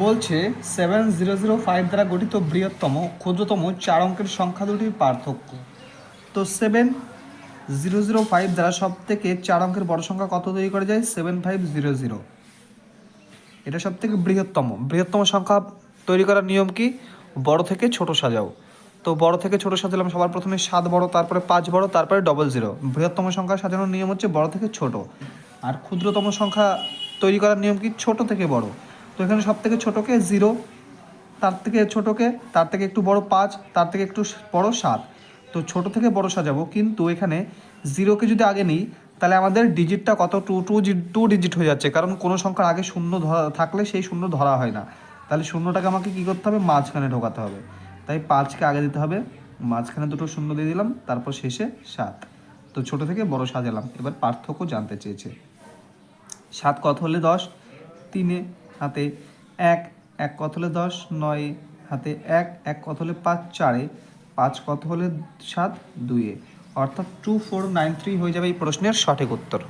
বলছে seven zero zero five দ্বারা গঠিত বৃহত্তম ক্ষুদ্রতম চার অঙ্কের সংখ্যা দুটির পার্থক্য। তো সেভেন জিরো জিরো ফাইভ দ্বারা সব থেকে চার অঙ্কের বড় সংখ্যা কত তৈরি করা যায়? সেভেন ফাইভ জিরো জিরো এটা সব থেকে বৃহত্তম। বৃহত্তম সংখ্যা তৈরি করার নিয়ম কি? বড় থেকে ছোট সাজাও। তো বড় থেকে ছোট সাজালাম সবার প্রথমে সাত বড়, তারপরে পাঁচ বড়, তারপরে ডবল জিরো বৃহত্তম সংখ্যা সাজানোর নিয়ম হচ্ছে বড় থেকে ছোট। আর ক্ষুদ্রতম সংখ্যা তৈরি করার নিয়ম কি? ছোট থেকে বড়। এখানে সব থেকে ছোটোকে জিরো তার থেকে ছোটোকে, তার থেকে একটু বড় পাঁচ, তার থেকে একটু বড় সাত। তো ছোট থেকে বড় সাজাবো, কিন্তু এখানে জিরোকে যদি আগে নিই, তাহলে আমাদের ডিজিটটা কত? টু টু টু ডিজিট হয়ে যাচ্ছে, কারণ কোনো সংখ্যার আগে শূন্য থাকলে সেই শূন্য ধরা হয় না। তাহলে শূন্যটাকে আমাকে কী করতে হবে? মাঝখানে ঢোকাতে হবে। তাই পাঁচকে আগে দিতে হবে। মাঝখানে দুটো শূন্য দিয়ে দিলাম, তারপর শেষে সাত। তো ছোট থেকে বড় সাজালাম। এবার পার্থক্য জানতে চেয়েছে। সাত কত হলে দশ? তিনে হাতে এক এক কত হলে দশ? নয়, হাতে এক এক কত হলে পাঁচ? চারে। পাঁচ কত হলে সাত? দুইয়ে অর্থাৎ টু ফোর নাইন থ্রি হয়ে যাবে এই প্রশ্নের সঠিক উত্তর।